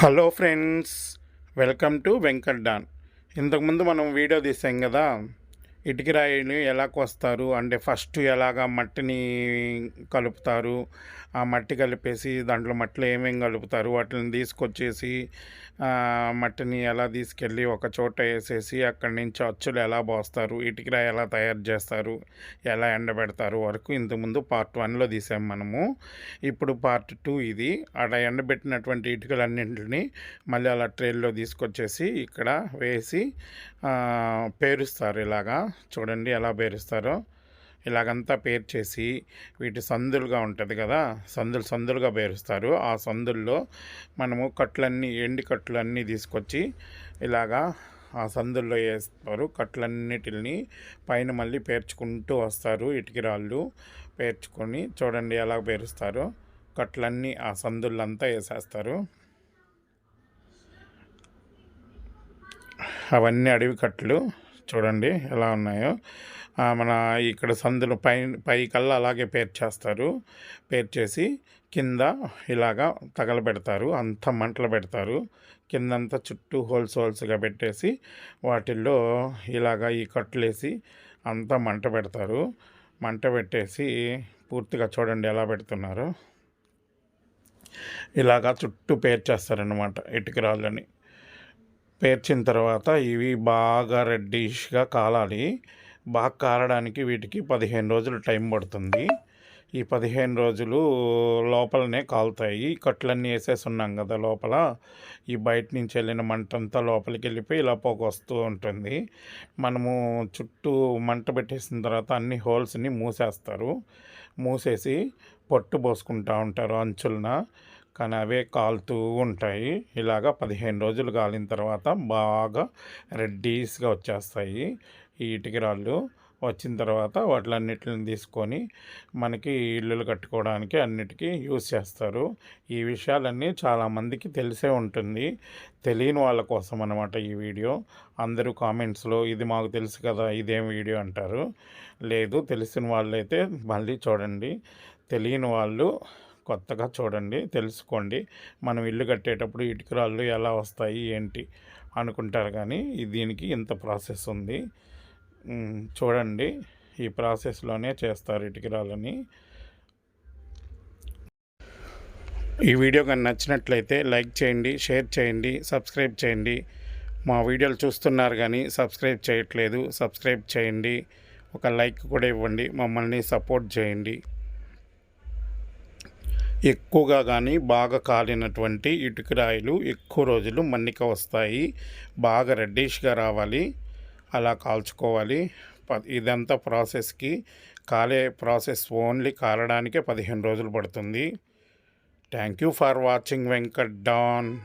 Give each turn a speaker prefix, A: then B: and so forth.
A: Hello friends welcome to Venkat Don. ఇంతకుముందు మనం video తీసాం కదా ఇటుక రాయిని ఎలా కోస్తారు? అంటే ఫస్ట్ ఎలాగా మట్టిని కలుపుతారు? ఆ మట్టి కలిపేసి దాంట్లో మట్టిలో ఏమేమి కలుపుతారు? వాటిని తీసుకొచ్చేసి మట్టిని ఎలా తీసుకెళ్ళి ఒక చోట వేసేసి అక్కడి నుంచి అచ్చులు ఎలా పోస్తారు? ఇటుక రాయి ఎలా తయారు చేస్తారు? ఎలా ఎండబెడతారు? వరకు ఇంతకుముందు పార్ట్ వన్లో తీసాం మనము. ఇప్పుడు పార్ట్ టూ ఇది. అలా ఎండబెట్టినటువంటి ఇటుకలన్నింటిని మళ్ళీ అలా ట్రైల్లో తీసుకొచ్చేసి ఇక్కడ వేసి పేరుస్తారు ఇలాగా. చూడండి ఎలా పేరుస్తారో. ఇలాగంతా పేర్చేసి వీటి సందులుగా ఉంటుంది కదా సందులు సందులుగా పేరుస్తారు. ఆ సందుల్లో మనము కట్లన్నీ ఎండి కట్లన్నీ తీసుకొచ్చి ఇలాగా ఆ సందుల్లో వేస్తారు. కట్లన్నిటిని పైన మళ్ళీ పేర్చుకుంటూ వస్తారు ఇటుకిరాళ్ళు పేర్చుకొని చూడండి ఎలా పేరుస్తారు. కట్లన్నీ ఆ సందులంతా వేసేస్తారు. అవన్నీ అడవి కట్లు చూడండి ఎలా ఉన్నాయో. మన ఇక్కడ సందులు పై పై కల్లా అలాగే పేర్చేస్తారు పేర్చేసి కింద ఇలాగా తగలబెడతారు. అంత మంటలు పెడతారు. కిందంతా చుట్టూ హోల్స్ హోల్స్గా పెట్టేసి వాటిల్లో ఇలాగా ఈ కట్లేసి అంతా మంట పెడతారు. మంట పెట్టేసి పూర్తిగా చూడండి ఎలా పెడుతున్నారు. ఇలాగా చుట్టూ పేర్చేస్తారనమాట ఇటుకరాళ్ళని పేర్చిన తర్వాత ఇవి బాగా రెడ్డిష్గా కాలాలి. బాగా కారడానికి వీటికి పదిహేను రోజులు టైం పడుతుంది. ఈ పదిహేను రోజులు లోపలనే కాలుతాయి. కట్లన్నీ వేసేసి ఉన్నాం కదా లోపల. ఈ బయట నుంచి వెళ్ళిన మంట అంతా లోపలికి వెళ్ళిపోయి ఇలా పొగ వస్తూ ఉంటుంది. మనము చుట్టూ మంట పెట్టేసిన తర్వాత అన్ని హోల్స్ని మూసేస్తారు. మూసేసి పొట్టు పోసుకుంటూ ఉంటారు అంచులన. కానీ అవే కాలుతూ ఉంటాయి. ఇలాగా పదిహేను రోజులు కాలిన తర్వాత బాగా రెడ్డీస్గా వచ్చేస్తాయి ఈ ఇటుక రాళ్ళు. వచ్చిన తర్వాత వాటిలన్నిటిని తీసుకొని మనకి ఇల్లులు కట్టుకోవడానికి అన్నిటికీ యూస్ చేస్తారు. ఈ విషయాలన్నీ చాలామందికి తెలిసే ఉంటుంది. తెలియని వాళ్ళ కోసం అనమాట ఈ వీడియో. అందరూ కామెంట్స్లో ఇది మాకు తెలుసు కదా ఇదేం వీడియో అంటారు. లేదు తెలిసిన వాళ్ళైతే మళ్ళీ చూడండి. తెలియని వాళ్ళు కొత్తగా చూడండి తెలుసుకోండి. మనం ఇల్లు కట్టేటప్పుడు ఇటుకరాళ్ళు ఎలా వస్తాయి ఏంటి అనుకుంటారు కానీ దీనికి ఇంత ప్రాసెస్ ఉంది. చూడండి. ఈ ప్రాసెస్లోనే చేస్తారు ఇటుకరాళ్ళని. ఈ వీడియో కానీ నచ్చినట్లయితే లైక్ చేయండి షేర్ చేయండి సబ్స్క్రైబ్ చేయండి. మా వీడియోలు చూస్తున్నారు కానీ సబ్స్క్రైబ్ చేయట్లేదు సబ్స్క్రైబ్ చేయండి. ఒక లైక్ కూడా ఇవ్వండి మమ్మల్ని సపోర్ట్ చేయండి. ఎక్కువగా కానీ బాగా కాలినటువంటి ఇటుకరాయిలు ఎక్కువ రోజులు మన్నిక వస్తాయి. బాగా రెడ్డిష్గా రావాలి. అలా కాల్చుకోవాలి. ప- ఇదంతా ప్రాసెస్కి కాలే ప్రాసెస్ ఓన్లీ కాలడానికే పదిహేను రోజులు పడుతుంది. Thank you for watching Venkat Don.